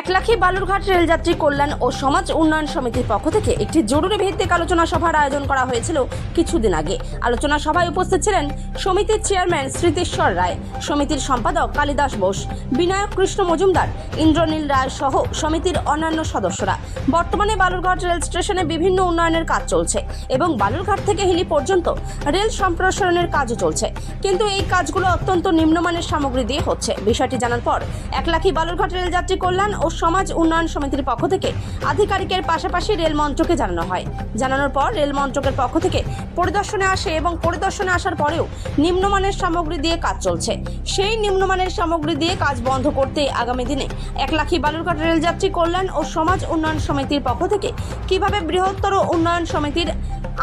একলাখী বালুরঘাট রেলযাত্রী কল্যাণ ও সমাজ উন্নয়ন সমিতির পক্ষ থেকে একটি জরুরি ভিত্তিক আলোচনা সভার আয়োজন করা হয়েছিল কিছুদিন আগে। আলোচনা সভায় উপস্থিত ছিলেন সমিতির চেয়ারম্যান স্মৃতিশ্বর রায়, সমিতির সম্পাদক কালিদাস বোস, বিনায়ক কৃষ্ণ মজুমদার, ইন্দ্রনীল রায় সহ সমিতির অন্যান্য সদস্যরা। বর্তমানে বালুরঘাট রেল স্টেশনে বিভিন্ন উন্নয়নের কাজ চলছে এবং বালুরঘাট থেকে হিলি পর্যন্ত রেল সম্প্রসারণের কাজও চলছে। কিন্তু এই কাজগুলো অত্যন্ত নিম্নমানের সামগ্রী দিয়ে হচ্ছে। বিষয়টি জানার পর একলাখী বালুরঘাট রেলযাত্রী কল্যাণ ও সমাজ উন্নয়ন সমিতির পক্ষ থেকে আধিকারিকের পাশাপাশি রেল মন্ত্রকে জানানো হয়। জানানোর পর রেল মন্ত্রকের পক্ষ থেকে পরিদর্শনে আসে এবং পরিদর্শনে আসার পরেও নিম্নমানের সামগ্রী দিয়ে কাজ চলছে। সেই নিম্নমানের সামগ্রী দিয়ে কাজ বন্ধ করতে আগামী দিনে এক লাখি বালুরঘাট রেলযাত্রী কল্যাণ ও সমাজ উন্নয়ন সমিতির পক্ষ থেকে কীভাবে বৃহত্তর উন্নয়ন সমিতির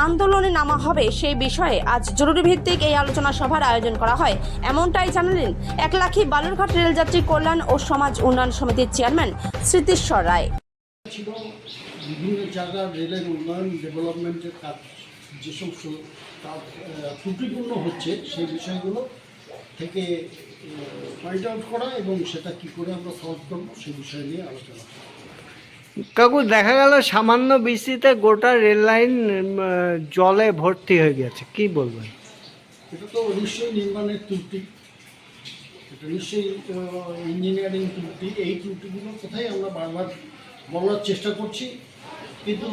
আন্দোলনে নামা হবে সেই বিষয়ে আজ জরুরি ভিত্তিক এই আলোচনা সভার আয়োজন করা হয়। এমনটাই জানালেন এক লাখি বালুরঘাট রেলযাত্রী কল্যাণ ও সমাজ উন্নয়ন সমিতির চেয়ারম্যান স্মৃতিশ্বর রায়। ছিল বিভিন্ন জায়গার রেলের উন্নয়ন ডেভেলপমেন্টের কাজ যেসব ত্রুটিপূর্ণ হচ্ছে সেই বিষয়গুলো থেকে পয়েন্ট আউট করা এবং সেটা কি করে আমরা সলভ করব সেই বিষয় নিয়ে আলোচনা কাকু দেখা গেল সামান্য বৃষ্টিতে গোটা রেল লাইন জলে ভর্তি হয়ে গেছে। কি বলবেন? এটা তো নিশ্চয়ই নির্মাণের ত্রুটি। নিশ্চয়ই ইঞ্জিনিয়ারিং ত্রুটি এই ত্রুটিগুলো কোথায় আমরা বারবার বলার চেষ্টা করছি। কিন্তু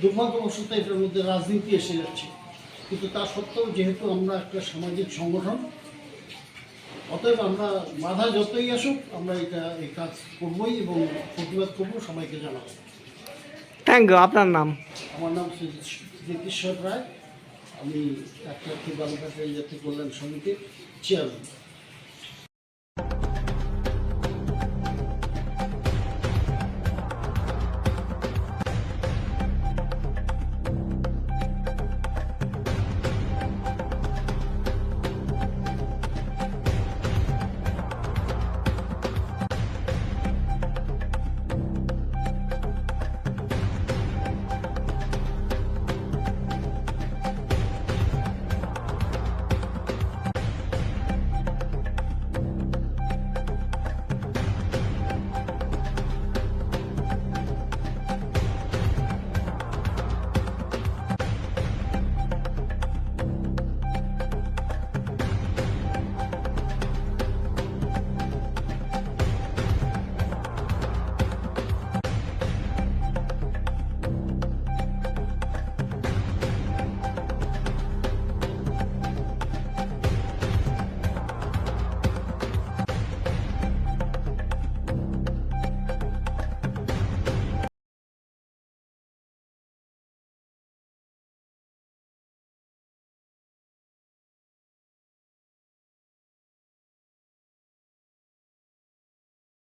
দুর্ভাগ্যবশত এটার মধ্যে রাজনীতি এসে যাচ্ছে। কিন্তু তা সত্ত্বেও যেহেতু আমরা একটা সামাজিক সংগঠন অতএব আমরা বাধা যতই আসুক আমরা এটা এই কাজ করবই এবং প্রতিবাদ করব সবাইকে জানাব। থ্যাংক ইউ আপনার নাম? আমার নাম শ্রী জ্যোতিশ্বর রায় আমি একটা বালুঘাট রেল যাত্রী কল্যাণ সমিতির চেয়ারম্যান